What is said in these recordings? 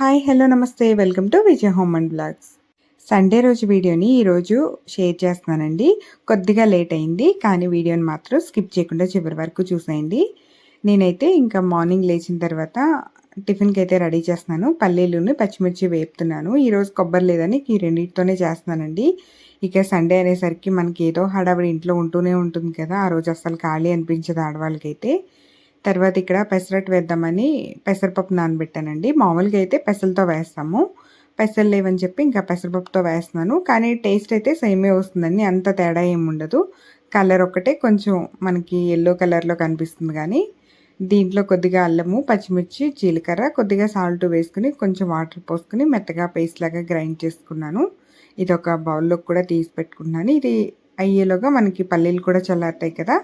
Hi hello namaste. Welcome to Vijaya home and blogs. Sunday రోజు వీడియోని ఈరోజు share చేస్తున్నానండి. కొద్దిగా లేట్ అయింది కానీ వీడియోని మాత్రం స్కిప్ చేయకుండా చివరి వరకు చూసేయండి. నేనైతే ఇంకా మార్నింగ్ లేచిన తర్వాత టిఫిన్కి అయితే రెడీ చేస్తున్నాను. పల్లీలుని పచ్చిమిర్చి వేపుతున్నాను. ఈరోజు కొబ్బరి లేదని ఈ రెండింటితోనే చేస్తున్నానండి. ఇక సండే అనేసరికి మనకి ఏదో హడావిడి ఇంట్లో ఉంటూనే ఉంటుంది కదా. ఆ రోజు అసలు ఖాళీ అనిపించదు ఆడవాళ్ళకైతే. తర్వాత ఇక్కడ పెసరట్టు వేద్దామని పెసరపప్పు నానబెట్టానండి. మామూలుగా అయితే పెసలతో వేస్తాము. పెసలు లేవని చెప్పి ఇంకా పెసరపప్పుతో వేస్తున్నాను. కానీ టేస్ట్ అయితే సేమే వస్తుందండి. అంత తేడా ఏమి ఉండదు. కలర్ ఒకటే కొంచెం మనకి ఎల్లో కలర్లో కనిపిస్తుంది కానీ దీంట్లో కొద్దిగా అల్లము పచ్చిమిర్చి జీలకర్ర కొద్దిగా సాల్ట్ వేసుకుని కొంచెం వాటర్ పోసుకుని మెత్తగా పేస్ట్ లాగా గ్రైండ్ చేసుకున్నాను. ఇది ఒక బౌల్లో కూడా తీసి పెట్టుకున్నాను ఇది అయ్యేలోగా మనకి పల్లీలు కూడా చల్లారుతాయి కదా.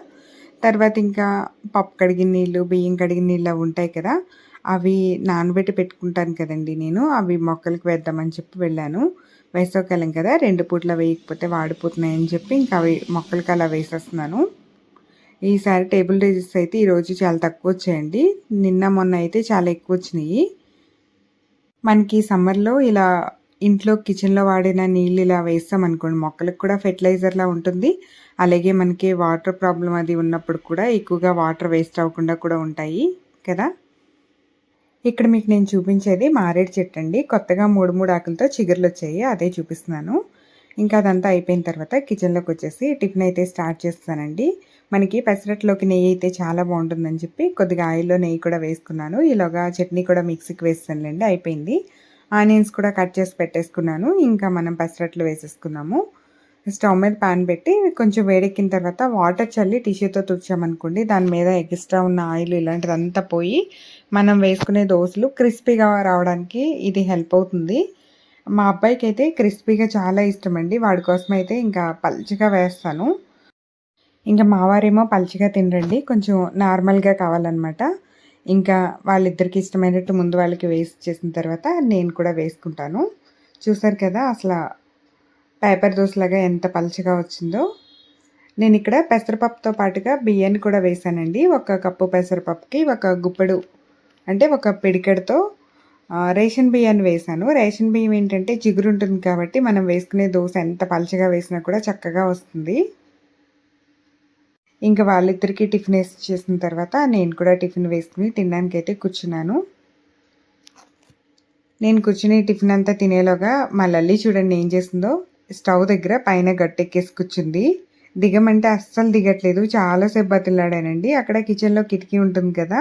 తర్వాత ఇంకా పప్పు కడిగిన నీళ్ళు బియ్యం కడిగిన నీళ్ళు అవి ఉంటాయి కదా అవి నానబెట్టి పెట్టుకుంటాను కదండి నేను. అవి మొక్కలకు వేద్దామని చెప్పి వెళ్ళాను. వేసవకాలం కదా రెండు పూట్ల వేయకపోతే వాడిపోతున్నాయని చెప్పి ఇంకా అవి మొక్కలకి అలా వేసేస్తున్నాను. ఈసారి టేబుల్ రేజెస్ అయితే ఈరోజు చాలా తక్కువ వచ్చాయండి. నిన్న మొన్న అయితే చాలా ఎక్కువ వచ్చినాయి. మనకి సమ్మర్లో ఇలా ఇంట్లో కిచెన్లో వాడిన నీళ్ళు ఇలా వేస్తాం అనుకోండి. మొక్కలకు కూడా ఫెర్టిలైజర్లా ఉంటుంది. అలాగే మనకి వాటర్ ప్రాబ్లం అది ఉన్నప్పుడు కూడా ఎక్కువగా వాటర్ వేస్ట్ అవ్వకుండా కూడా ఉంటాయి కదా. ఇక్కడ మీకు నేను చూపించేది మారేడు చెట్టు అండి. కొత్తగా మూడు మూడు ఆకులతో చిగురులు వచ్చాయి. అదే చూపిస్తున్నాను. ఇంకా అదంతా అయిపోయిన తర్వాత కిచెన్లోకి వచ్చేసి టిఫిన్ అయితే స్టార్ట్ చేస్తానండి మనకి పెసరట్లోకి నెయ్యి అయితే చాలా బాగుంటుందని చెప్పి కొద్దిగా ఆయిల్లో నెయ్యి కూడా వేసుకున్నాను. ఈలోగా చట్నీ కూడా మిక్సీకి వేస్తానులేండి. అయిపోయింది. ఆనియన్స్ కూడా కట్ చేసి పెట్టేసుకున్నాను. ఇంకా మనం పెసరట్లు వేసేసుకున్నాము. స్టవ్ మీద ప్యాన్ పెట్టి కొంచెం వేడెక్కిన తర్వాత వాటర్ చల్లి టిష్యూతో తుడిచామనుకోండి దాని మీద ఎక్స్ట్రా ఉన్న ఆయిల్ ఇలాంటిదంతా పోయి మనం వేసుకునే దోశలు క్రిస్పీగా రావడానికి ఇది హెల్ప్ అవుతుంది. మా అబ్బాయికి అయితే క్రిస్పీగా చాలా ఇష్టం అండి వాడి కోసం అయితే ఇంకా పల్చగా వేస్తాను. ఇంకా మావారేమో పల్చగా తినరండి. కొంచెం నార్మల్గా కావాలన్నమాట. ఇంకా వాళ్ళిద్దరికి ఇష్టమైనట్టు ముందు వాళ్ళకి వేసి చేసిన తర్వాత నేను కూడా వేసుకుంటాను. చూసారు కదా అసలు పేపర్ దోశలాగా ఎంత పలచగా వచ్చిందో. నేను ఇక్కడ పెసరపప్పుతో పాటుగా బియ్యాన్ని కూడా వేసానండి. ఒక కప్పు పెసరపప్పుకి ఒక గుప్పెడు అంటే ఒక పిడికెడుతో రేషన్ బియ్యాన్ని వేసాను. రేషన్ బియ్యం ఏంటంటే జిగురు ఉంటుంది కాబట్టి మనం వేసుకునే దోశ ఎంత పలచగా వేసినా కూడా చక్కగా వస్తుంది. ఇంకా వాళ్ళిద్దరికీ టిఫిన్ వేసి చేసిన తర్వాత నేను కూడా టిఫిన్ వేసుకుని తినడానికి అయితే కూర్చున్నాను. నేను కూర్చుని టిఫిన్ అంతా తినేలోగా మా లల్లి చూడండి ఏం చేసిందో స్టవ్ దగ్గర పైన గట్టెక్కేసి కూర్చుంది. దిగమంటే అస్సలు దిగట్లేదు చాలాసేపు బతిలాడానండి. అక్కడ కిచెన్లో కిటికీ ఉంటుంది కదా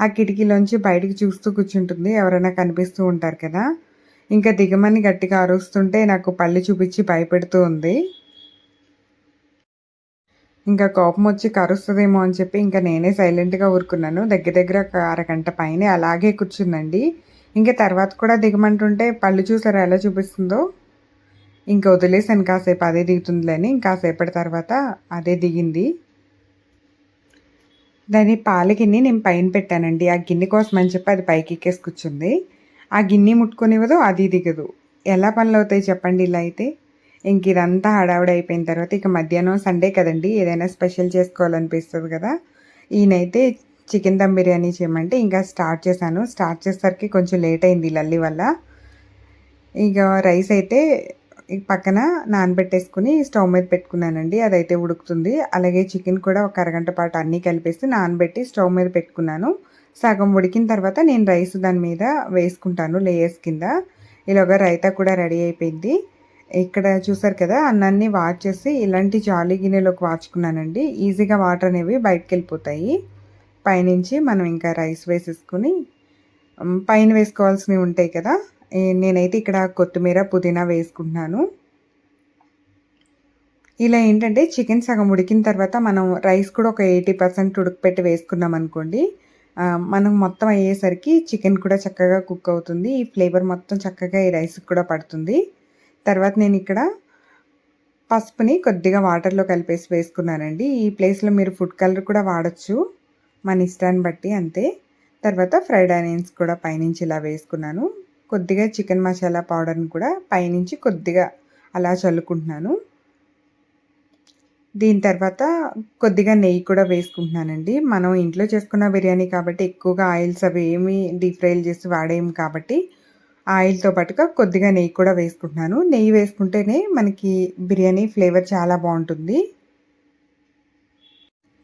ఆ కిటికీలోంచి బయటకు చూస్తూ కూర్చుంటుంది ఎవరైనా కనిపిస్తూ ఉంటారు కదా. ఇంకా దిగమని గట్టిగా అరుస్తుంటే నాకు పళ్ళు చూపించి భయపెడుతూ ఉంది. ఇంకా కోపం వచ్చి కరుస్తుందేమో అని చెప్పి ఇంకా నేనే సైలెంట్గా ఊరుకున్నాను. దగ్గర దగ్గర ఒక అరగంట పైన అలాగే కూర్చుందండి. ఇంకా తర్వాత కూడా దిగమంటుంటే పళ్ళు చూసారా ఎలా చూపిస్తుందో? ఇంకా వదిలేసాను కాసేపు అదే దిగుతుందిలేని. ఇంకాసేపటి తర్వాత అదే దిగింది. దాని పాల గిన్నె నేను పైన పెట్టానండి. ఆ గిన్నె కోసం అని చెప్పి అది పైకి ఎక్కేసి కూర్చుంది. ఆ గిన్నె ముట్టుకునివ్వదు అది దిగదు. ఎలా పనులు అవుతాయి చెప్పండి ఇలా అయితే? ఇంక ఇదంతా హడావుడి అయిపోయిన తర్వాత ఇక మధ్యాహ్నం సండే కదండి ఏదైనా స్పెషల్ చేసుకోవాలనిపిస్తుంది కదా. ఈయనైతే చికెన్ దమ్ బిర్యానీ చేయమంటే ఇంకా స్టార్ట్ చేశాను. స్టార్ట్ చేసేసరికి కొంచెం లేట్ అయింది లల్లి వల్ల. ఇక రైస్ అయితే పక్కన నానబెట్టేసుకుని స్టవ్ మీద పెట్టుకున్నానండి అదైతే ఉడుకుతుంది. అలాగే చికెన్ కూడా ఒక అరగంట పాటు అన్నీ కలిపేసి నానబెట్టి స్టవ్ మీద పెట్టుకున్నాను. సగం ఉడికిన తర్వాత నేను రైస్ దాని మీద వేసుకుంటాను లేయర్స్ కింద. ఇలాగ రైతా కూడా రెడీ అయిపోయింది. ఇక్కడ చూసారు కదా అన్నాన్ని వాచ్ చేసి ఇలాంటి జాలీ గిన్నెలోకి వాచుకున్నానండి ఈజీగా వాటర్ అనేవి బయటకు వెళ్ళిపోతాయి పైనుంచి మనం ఇంకా రైస్ వేసేసుకుని పైన వేసుకోవాల్సినవి ఉంటాయి కదా నేనైతే ఇక్కడ కొత్తిమీర పుదీనా వేసుకుంటున్నాను. ఇలా ఏంటంటే చికెన్ సగం ఉడికిన తర్వాత మనం రైస్ కూడా ఒక ఎయిటీ పర్సెంట్ ఉడకపెట్టి వేసుకున్నాం అనుకోండి మనం మొత్తం అయ్యేసరికి చికెన్ కూడా చక్కగా కుక్ అవుతుంది. ఈ ఫ్లేవర్ మొత్తం చక్కగా ఈ రైస్కి కూడా పడుతుంది. తర్వాత నేను ఇక్కడ పసుపుని కొద్దిగా వాటర్లో కలిపేసి వేసుకున్నానండి. ఈ ప్లేస్లో మీరు ఫుడ్ కలర్ కూడా వాడచ్చు. మన ఇష్టాన్ని బట్టి అంతే. తర్వాత ఫ్రైడ్ ఆనియన్స్ కూడా పైనుంచి ఇలా వేసుకున్నాను. కొద్దిగా చికెన్ మసాలా పౌడర్ని కూడా పైనుంచి కొద్దిగా అలా చల్లుకుంటున్నాను. దీని తర్వాత కొద్దిగా నెయ్యి కూడా వేసుకుంటున్నానండి. మనం ఇంట్లో చేసుకున్న బిర్యానీ కాబట్టి ఎక్కువగా ఆయిల్స్ అవి ఏమి డీప్ ఫ్రైలు చేసి వాడేయం కాబట్టి ఆయిల్తో పాటుగా కొద్దిగా నెయ్యి కూడా వేసుకుంటున్నాను. నెయ్యి వేసుకుంటేనే మనకి బిర్యానీ ఫ్లేవర్ చాలా బాగుంటుంది.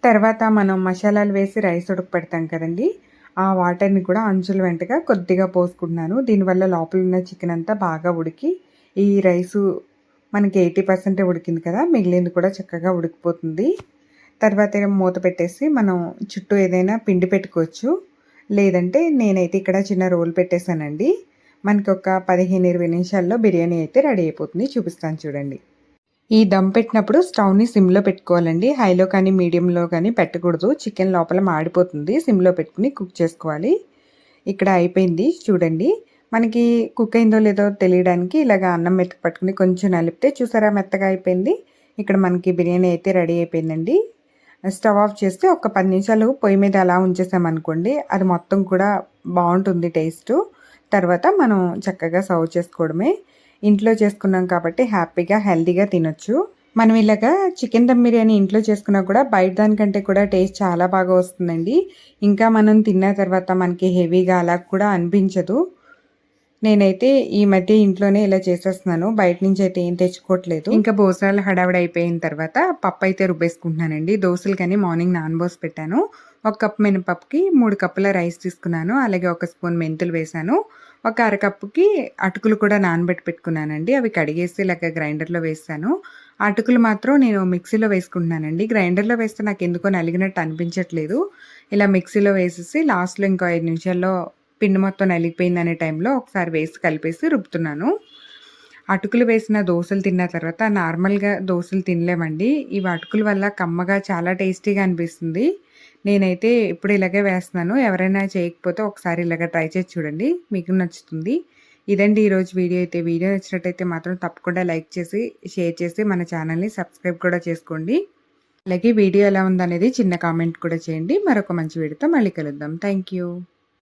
తర్వాత మనం మసాలాలు వేసి రైస్ ఉడక పెడతాం కదండి. ఆ వాటర్ని కూడా అంచుల వెంటగా కొద్దిగా పోసుకుంటున్నాను. దీనివల్ల లోపల ఉన్న చికెన్ అంతా బాగా ఉడికి ఈ రైసు మనకి ఎయిటీ పర్సెంటే ఉడికింది కదా మిగిలింది కూడా చక్కగా ఉడికిపోతుంది. తర్వాత మూత పెట్టేసి మనం చుట్టూ ఏదైనా పిండి పెట్టుకోవచ్చు. లేదంటే నేనైతే ఇక్కడ చిన్న రోల్ పెట్టేశానండి. మనకి ఒక పదిహేను ఇరవై నిమిషాల్లో బిర్యానీ అయితే రెడీ అయిపోతుంది. చూపిస్తాను చూడండి. ఈ దమ్ పెట్టినప్పుడు స్టవ్ని సిమ్లో పెట్టుకోవాలండి. హైలో కానీ మీడియంలో కానీ పెట్టకూడదు. చికెన్ లోపల మాడిపోతుంది. సిమ్లో పెట్టుకుని కుక్ చేసుకోవాలి. ఇక్కడ అయిపోయింది. చూడండి. మనకి కుక్ అయిందో లేదో తెలియడానికి ఇలాగ అన్నం మెత్త పట్టుకుని కొంచెం నలిపితే చూసారా మెత్తగా అయిపోయింది? ఇక్కడ మనకి బిర్యానీ అయితే రెడీ అయిపోయిందండి. స్టవ్ ఆఫ్ చేస్తే ఒక పది నిమిషాలు పొయ్యి మీద అలా ఉంచేసామనుకోండి అది మొత్తం కూడా బాగుంటుంది టేస్ట్. తర్వాత మనం చక్కగా సర్వ్ చేసుకోవడమే. ఇంట్లో చేసుకున్నాం కాబట్టి హ్యాపీగా హెల్దీగా తినొచ్చు. మనం ఇలాగా చికెన్ దమ్ బిర్యానీ ఇంట్లో చేసుకున్నా కూడా బయట దానికంటే కూడా టేస్ట్ చాలా బాగా వస్తుందండి. ఇంకా మనం తిన్న తర్వాత మనకి హెవీగా అలా కూడా అనిపించదు. నేనైతే ఈ మధ్య ఇంట్లోనే ఇలా చేసేస్తున్నాను. బయట నుంచి అయితే ఏం తెచ్చుకోవట్లేదు. ఇంకా భోజనాలు హడావిడి అయిపోయిన తర్వాత పప్పు అయితే రుబ్బేసుకుంటున్నానండి. దోశలు కానీ మార్నింగ్ నానబోసి పెట్టాను. ఒక కప్ మినపప్పుకి మూడు కప్పుల రైస్ తీసుకున్నాను. అలాగే ఒక స్పూన్ మెంతులు వేశాను. ఒక అరకప్పుకి అటుకులు కూడా నానబెట్టి పెట్టుకున్నానండి. అవి కడిగేసి ఇలాగ గ్రైండర్లో వేస్తాను. అటుకులు మాత్రం నేను మిక్సీలో వేసుకుంటున్నానండి. గ్రైండర్లో వేస్తే నాకు ఎందుకో నలిగినట్టు అనిపించట్లేదు. ఇలా మిక్సీలో వేసేసి లాస్ట్లో ఇంకో ఐదు నిమిషాల్లో పిండి మొత్తం నలిగిపోయింది అనే టైంలో ఒకసారి వేసి కలిపేసి రుబ్బుతున్నాను. అటుకులు వేసిన దోశలు తిన్న తర్వాత నార్మల్గా దోశలు తినలేమండి. ఇవి అటుకుల వల్ల కమ్మగా చాలా టేస్టీగా అనిపిస్తుంది. నేనైతే ఇప్పుడు ఇలాగే వేస్తున్నాను. ఎవరైనా చేయకపోతే ఒకసారి ఇలాగ ట్రై చేసి చూడండి. మీకు నచ్చుతుంది. ఇదండి ఈరోజు వీడియో అయితే. వీడియో నచ్చినట్టయితే మాత్రం తప్పకుండా లైక్ చేసి షేర్ చేసి మన ఛానల్ని సబ్స్క్రైబ్ కూడా చేసుకోండి. అలాగే వీడియో ఎలా ఉందనేది చిన్న కామెంట్ కూడా చేయండి. మరొక మంచి వీడియోతో మళ్ళీ కలుద్దాం. Thank you.